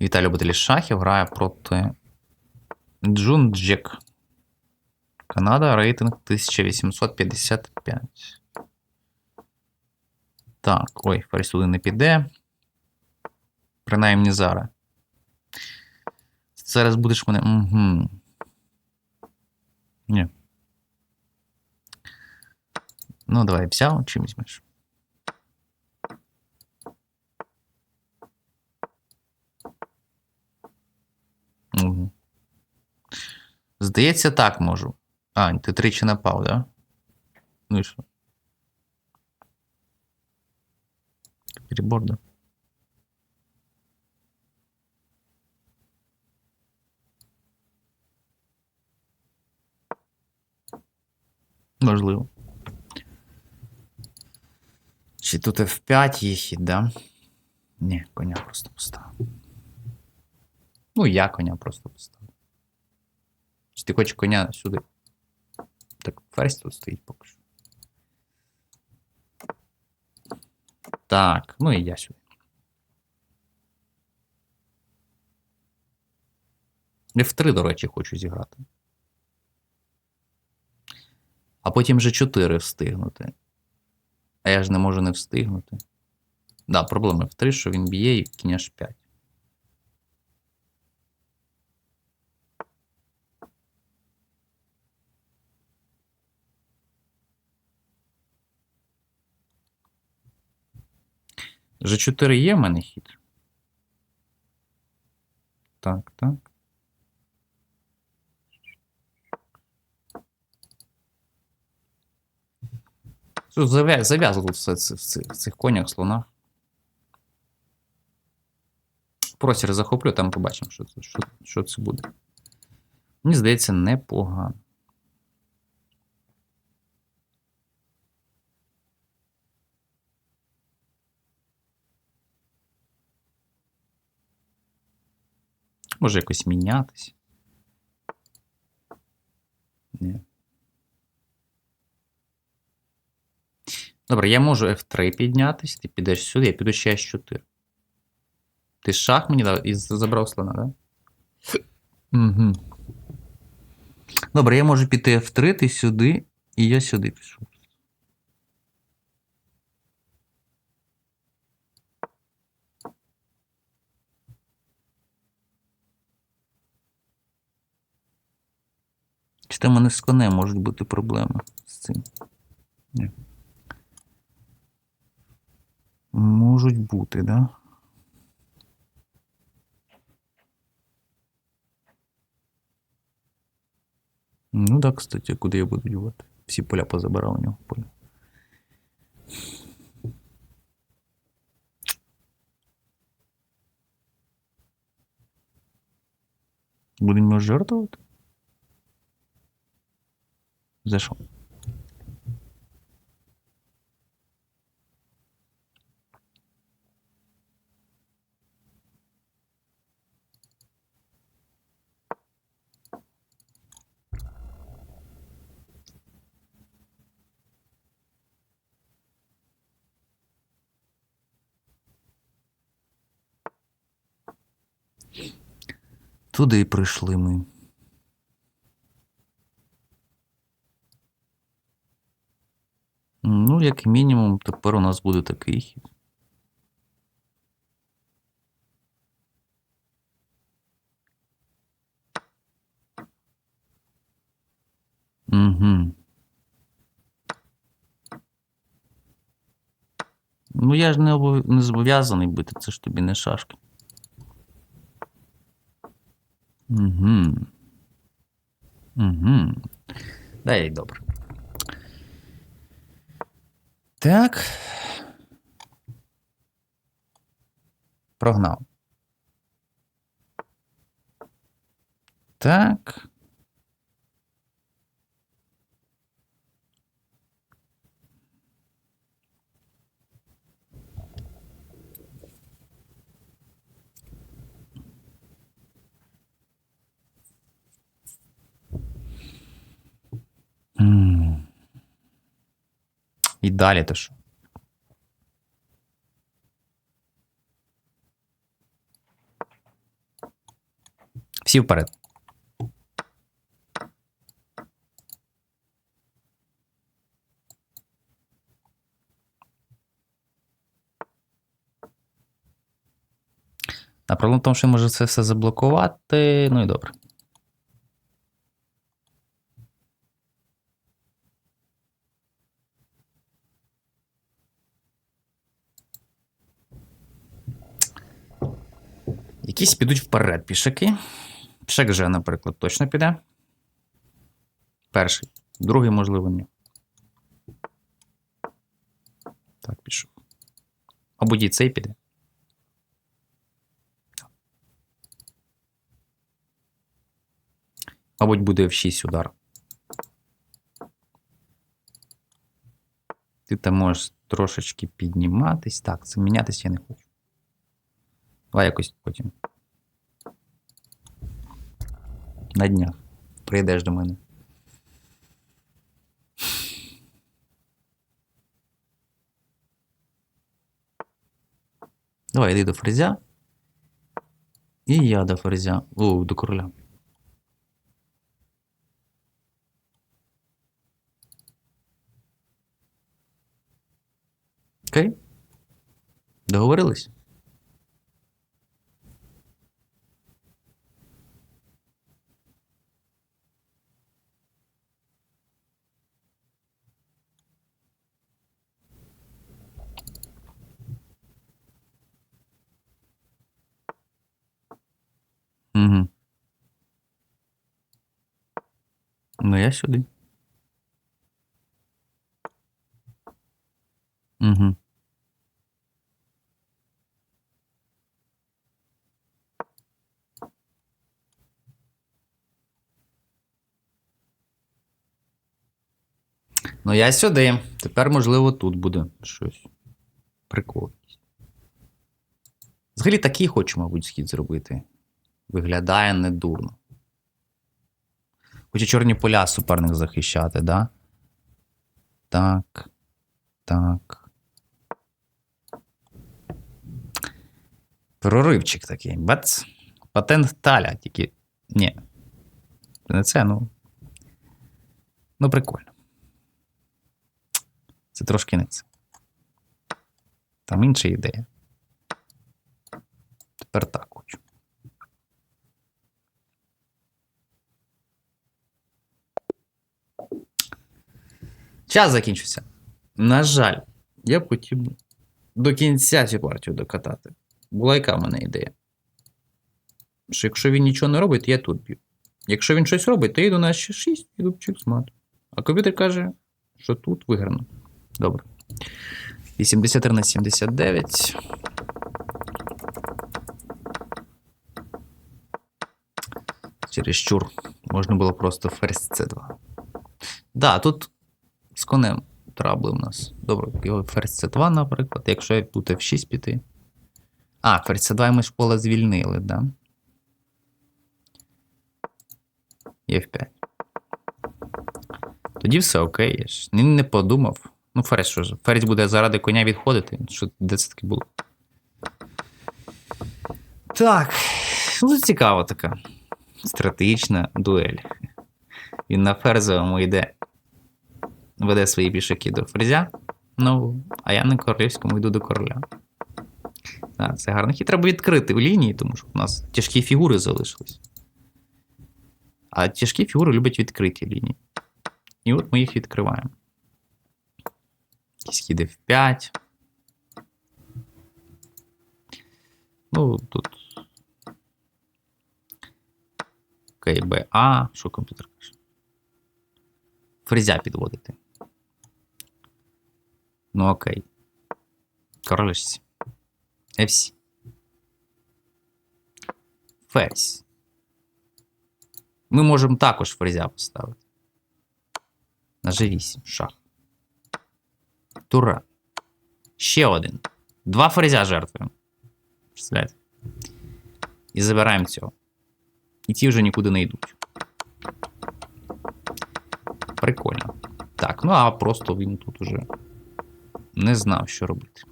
Віталій любитель шахів грає проти Джун Джек. Канада, рейтинг 1855. Так, ой, ферзь туди не піде. Принаймні зараз. Зараз будеш мене. Угу. Ні. Ну, давай взяв, чим візьмеш. Угу. Здається, так можу. А, ти тричі напав, да? Ну і що? Перебор, да? Можливо. Чи тут F5 є да? Ні, коня просто поставив. Ну, я коня просто поставив. Чи ти хочеш коня сюди? Так, ферзь тут стоїть поки що. Так, ну і я сюди. F3, до речі, хочу зіграти. А потім вже 4 встигнути. А я ж не можу не встигнути. Да, проблема F3, що він б'є і кінь H5. G4 є в мене хід. Так, так. Що зав'я- все в цих, конях, слонах. Простір захоплю, там побачимо, що це, що, що це буде. Мені здається, непогано. Може якось мінятись. Ні. Добре, я можу F3 піднятись, ти підеш сюди, я піду ще H4. Ти шах мені дав і забрав слона, так? Да? Угу. Добре, я можу піти F3, ти сюди, і я сюди пішов. Чи там у мене з конем можуть бути проблеми з цим? Ні. Можуть бути, да? Ну да, кстати, куди я буду дівати? Всі поля позабирав у нього поля. Будемо жертвувати? За що? Туди прийшли ми. Ну, як мінімум, тепер у нас буде такий хід. Угу. Ну, я ж не, не зобов'язаний бити, це ж тобі не шашки. Угу. Угу. Дай добре. Так. Прогнав. Так. І далі то що? Всі вперед. А проблема в тому, що я можу це все заблокувати. Ну і добре. Якісь підуть вперед пішаки. Пішак же, наприклад, точно піде. Перший. Другий, можливо, ні. Так, пішов. Мабуть, і цей піде. Мабуть, буде в 6 удар. Ти там можеш трошечки підніматись. Так, це мінятись я не хочу. Давай якось потім. На днях. Прийдеш до мене. Давай, йди до фрезя. І я до фрезя. О, до короля. Окей? Договорились? Угу. Ну, я сюди. Угу. Ну, я сюди. Тепер, можливо, тут буде щось. Прикол. Взагалі такий хочу, мабуть, схід зробити. Виглядає недурно. Хоче чорні поля суперник захищати, да? Так. Так. Проривчик такий. Бац. Патент таля, тільки. Ні. Не це, ну. Ну, прикольно. Це трошки не це. Там інша ідея. Тепер так хочу. Час закінчився. На жаль, я б хотів до кінця цю партію докатати. Була яка в мене ідея. Що якщо він нічого не робить, то я тут б'ю. Якщо він щось робить, то я йду на ще 6 іду в чексмат. А комп'ютер каже, що тут виграно. Добре. 83 на 79. Чересчур. Можна було просто ферзь c2. Да, тут з конем трабли у нас. Добре, його ферзь c2, наприклад. Якщо я тут f6 піти. А, ферзь c2 ми ж поле звільнили, да? І f5. Тоді все окей. Я ж не подумав. Ну, ферзь що ж? Ферзь буде заради коня відходити. Що, де це таке було? Так. Ну, цікава така. Стратегічна дуель. Він на ферзовому йде. Веде свої пішаки до ферзя. Ну, а я на королівському йду до короля. А, це гарно. Хід треба відкрити в лінії, тому що у нас тяжкі фігури залишились. А тяжкі фігури люблять відкриті лінії. І от ми їх відкриваємо. Якісь хіди в 5. Ну, тут. КБА. Що комп'ютер каже? Фрезя підводити. Ну окей. H7. F7. Ферзь. Ми можемо також фрезя поставити. На G8. Шах. Тура. Ще один. Два ферзя жертвуємо. Представляєте? І забираємо цього. І ті вже нікуди не йдуть. Прикольно. Так, ну а просто він тут уже не знав, що робити.